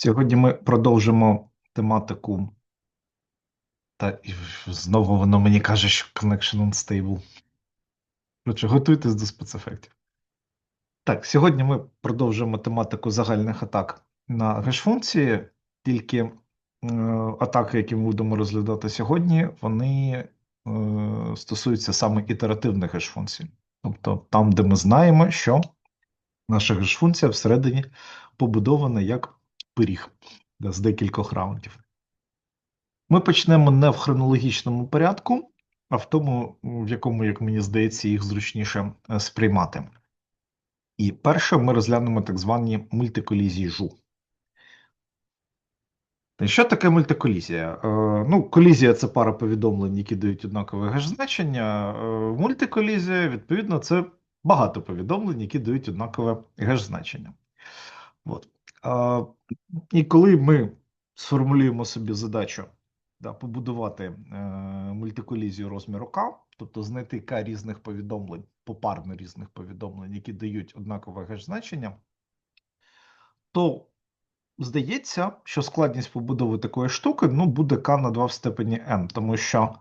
Сьогодні ми продовжимо тематику. Та знову воно мені каже, що Connection Unstable. Коротше, готуйтесь до спецефектів. Так, сьогодні ми продовжуємо тематику загальних атак на геш-функції, тільки е, атаки, які ми будемо розглядати сьогодні, вони е, стосуються саме ітеративних геш-функцій. Тобто там, де ми знаємо, що наша геш-функція всередині побудована як пиріг з декількох раундів. Ми почнемо не в хронологічному порядку, а в тому, в якому, як мені здається, їх зручніше е, сприймати. І перше ми розглянемо так звані мультиколізії жу. Що таке мультиколізія? Е, ну, колізія це пара повідомлень, які дають однакове геш-значення. Е, мультиколізія, відповідно, це багато повідомлень, які дають однакове геш-значення. І коли ми сформулюємо собі задачу да, побудувати е, мультиколізію розміру К, тобто знайти К різних повідомлень, попарно різних повідомлень, які дають однакове геш-значення, то здається, що складність побудови такої штуки ну, буде К на 2 в степені n, тому що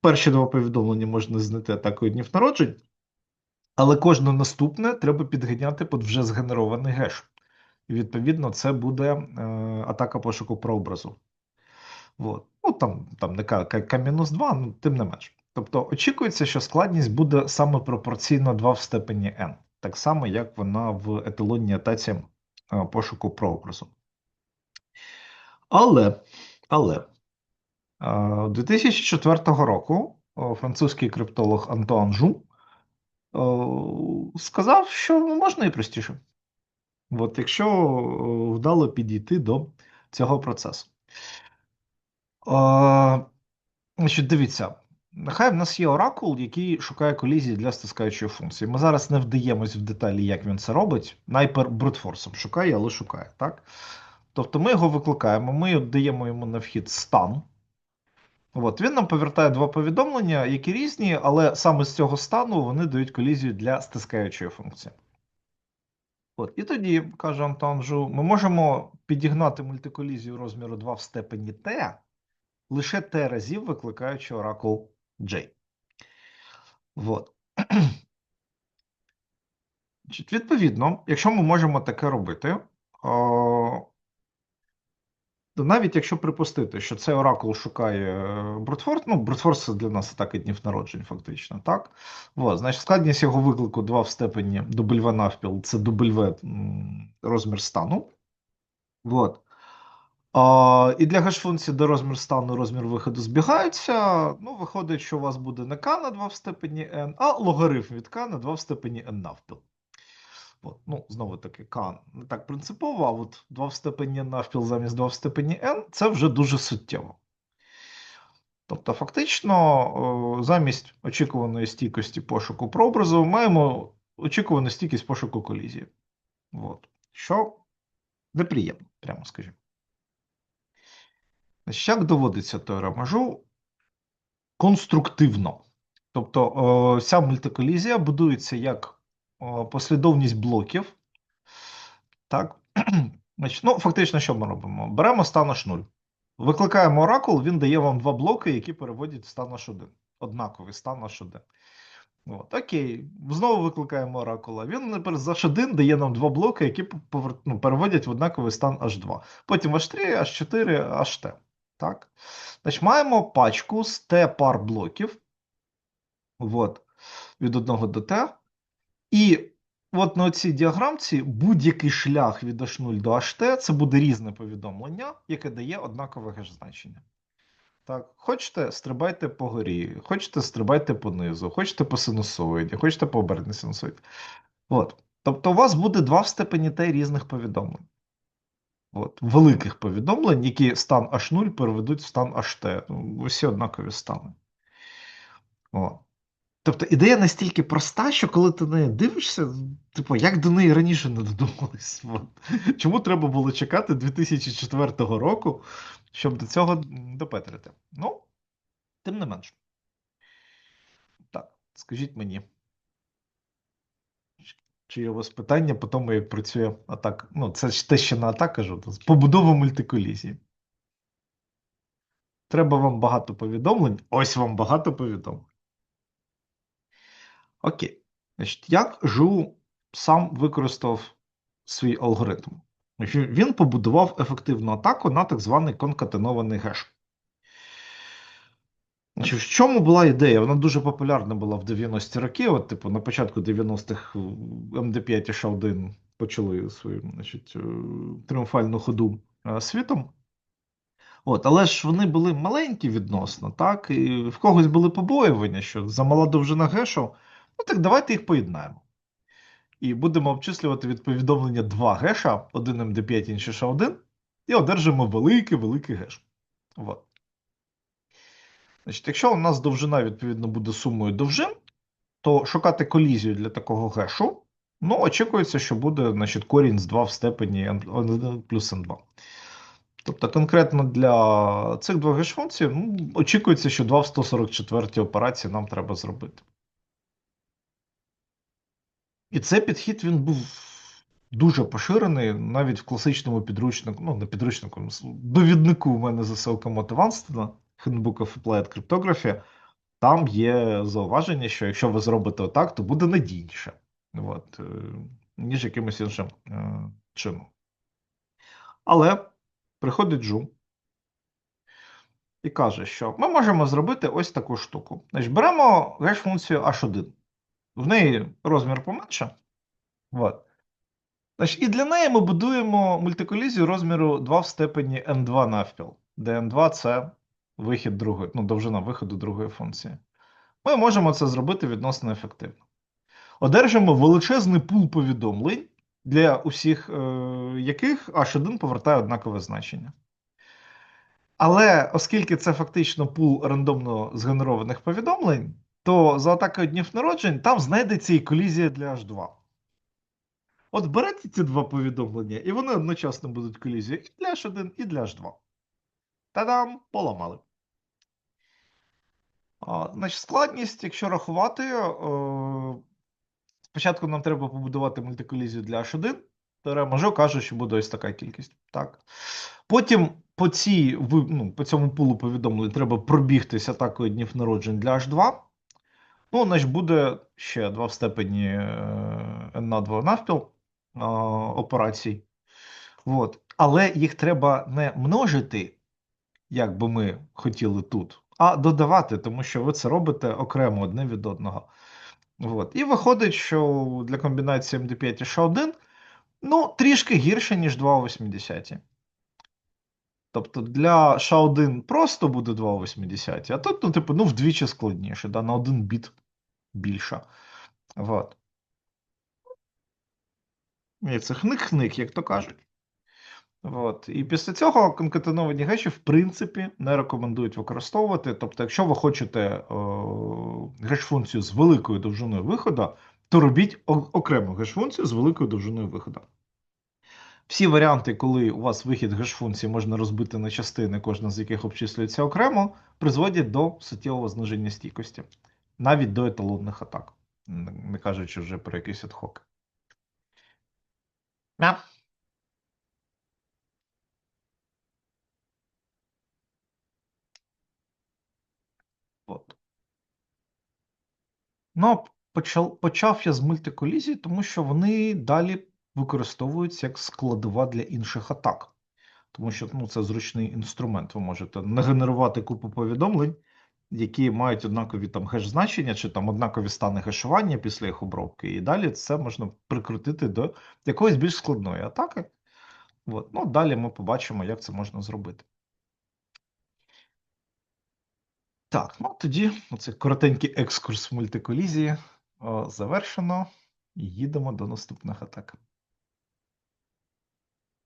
перші два повідомлення можна знайти атакою днів народжень, але кожне наступне треба підганяти під вже згенерований геш. І відповідно це буде е, атака пошуку прообразу. От. Ну, Там там не К-2, ну, тим не менш. Тобто очікується, що складність буде саме пропорційно 2 в степені n, так само, як вона в еталонній атаці е, пошуку прообразу. Але але е, 2004 року е, французький криптолог Антуан Жу е, сказав, що можна і простіше. От якщо е, вдало підійти до цього процесу. Значить, Дивіться, нехай в нас є оракул, який шукає колізії для стискаючої функції. Ми зараз не вдаємось в деталі, як він це робить. Найпер брутфорсом шукає, але шукає. так? Тобто ми його викликаємо, ми даємо йому на вхід стан. От, Він нам повертає два повідомлення, які різні, але саме з цього стану вони дають колізію для стискаючої функції. От, І тоді, каже Антон Жу, ми можемо підігнати мультиколізію розміру 2 в степені t лише t разів викликаючи оракул J. От. Відповідно, якщо ми можемо таке робити, навіть якщо припустити, що цей оракул шукає Брутфорс, ну, Брутфорс це для нас атаки днів народжень, фактично, так? От, значить, складність його виклику 2 в степені W навпіл, це W розмір стану. От. А, І для геш-функції, де розмір стану, розмір виходу збігаються, ну, виходить, що у вас буде не k на 2 в степені n, а логарифм від k на 2 в степені n навпіл. Ну, Знову таки, К не так принципово, а от 2 в степені навпіл замість 2 в степені n це вже дуже суттєво. Тобто, фактично, замість очікуваної стійкості пошуку прообразу маємо очікувану стійкість пошуку колізії. От. Що неприємно, прямо скажімо. Як доводиться теорема Жу? Конструктивно. Тобто, ця мультиколізія будується як послідовність блоків. Так. Значить, ну, Фактично, що ми робимо? Беремо стан H0. Викликаємо оракул, він дає вам два блоки, які переводять в стан H1. Однаковий стан H1. От, Окей, знову викликаємо оракула. Він з H1 дає нам два блоки, які ну, переводять в однаковий стан H2. Потім H3, H4, HT. Так? Значить, Маємо пачку з T пар блоків. От, від 1 до T. І от на цій діаграмці будь-який шлях від H0 до HT це буде різне повідомлення, яке дає однакове геш-значення. Так, Хочете, стрибайте по горі, хочете, стрибайте по низу, хочете по синусоїді, хочете по оберненій синусоїді. От. Тобто у вас буде два в степені Т різних повідомлень. От. Великих повідомлень, які стан H0 переведуть в стан HT. Усі однакові стани. От. Тобто ідея настільки проста, що коли ти неї дивишся, типу, як до неї раніше не додумались? Чому треба було чекати 2004 року, щоб до цього допетрити? Ну, тим не менш. Так, скажіть мені. Чи є у вас питання по тому, як працює атака? Ну, це ж те, що на атака кажу, побудова мультиколізії. Треба вам багато повідомлень. Ось вам багато повідомлень. Окей. Значить, як ЖУ сам використав свій алгоритм? Він побудував ефективну атаку на так званий конкатенований геш. Значить, в чому була ідея? Вона дуже популярна була в 90-ті роки. От, типу, на початку 90-х МД5 і Ш1 почали свою значить, е, тріумфальну ходу е, світом. От, але ж вони були маленькі відносно, так? І в когось були побоювання, що замала довжина гешу, ну так давайте їх поєднаємо. І будемо обчислювати від повідомлення 2 геша, один МД5, інший Ш1, і одержимо великий-великий геш. От. Значить, якщо у нас довжина, відповідно, буде сумою довжин, то шукати колізію для такого гешу, ну, очікується, що буде значить, корінь з 2 в степені n плюс n2. Тобто, конкретно для цих двох геш-функцій ну, очікується, що 2 в 144 операції нам треба зробити. І цей підхід він був дуже поширений навіть в класичному підручнику, ну, не підручнику, довіднику у мене за Селка Ванстона, Handbook of Applied Cryptography, там є зауваження, що якщо ви зробите отак, то буде надійніше, От, е, ніж якимось іншим е, чином. Але приходить Джу і каже, що ми можемо зробити ось таку штуку. Значить, Беремо геш-функцію H1. В неї розмір поменше. От. Значить, І для неї ми будуємо мультиколізію розміру 2 в степені n2 навпіл, де n2 це вихід другої, ну, довжина виходу другої функції. Ми можемо це зробити відносно ефективно. Одержимо величезний пул повідомлень, для усіх е, яких H1 повертає однакове значення. Але оскільки це фактично пул рандомно згенерованих повідомлень, то за атакою днів народжень там знайдеться і колізія для H2. От берете ці два повідомлення, і вони одночасно будуть колізією і для H1, і для H2. Та-дам! Поламали. А, значить, Складність, якщо рахувати, е, спочатку нам треба побудувати мультиколізію для H1. Теорема каже, що буде ось така кількість. Так. Потім по цій, ну, по цьому пулу повідомлень треба пробігтися атакою днів народжень для H2. Ну, значить, буде ще 2 в степені е, на 2 навпіл операцій. От. Але їх треба не множити, як би ми хотіли тут, а додавати, тому що ви це робите окремо одне від одного. От. І виходить, що для комбінації MD5 і SHA-1 ну, трішки гірше, ніж 2,80. Тобто для SHA-1 просто буде 2,80, а тут, ну, типу, ну, вдвічі складніше, да, на один біт більше. От. І це хник-хник, як то кажуть. От. І після цього конкатеновані геші, в принципі, не рекомендують використовувати. Тобто, якщо ви хочете геш-функцію з великою довжиною виходу, то робіть окрему геш-функцію з великою довжиною виходу. Всі варіанти, коли у вас вихід геш-функції можна розбити на частини, кожна з яких обчислюється окремо, призводять до суттєвого зниження стійкості, навіть до еталонних атак, не кажучи вже про якісь адхоки. Yeah. От. Ну, почав, почав я з мультиколізії, тому що вони далі використовуються як складова для інших атак. Тому що ну, це зручний інструмент. Ви можете нагенерувати купу повідомлень, які мають однакові там геш-значення, чи там однакові стани гешування після їх обробки. І далі це можна прикрутити до якоїсь більш складної атаки. От. Ну, Далі ми побачимо, як це можна зробити. Так, ну тоді оцей коротенький екскурс в мультиколізії завершено. І їдемо до наступних атак.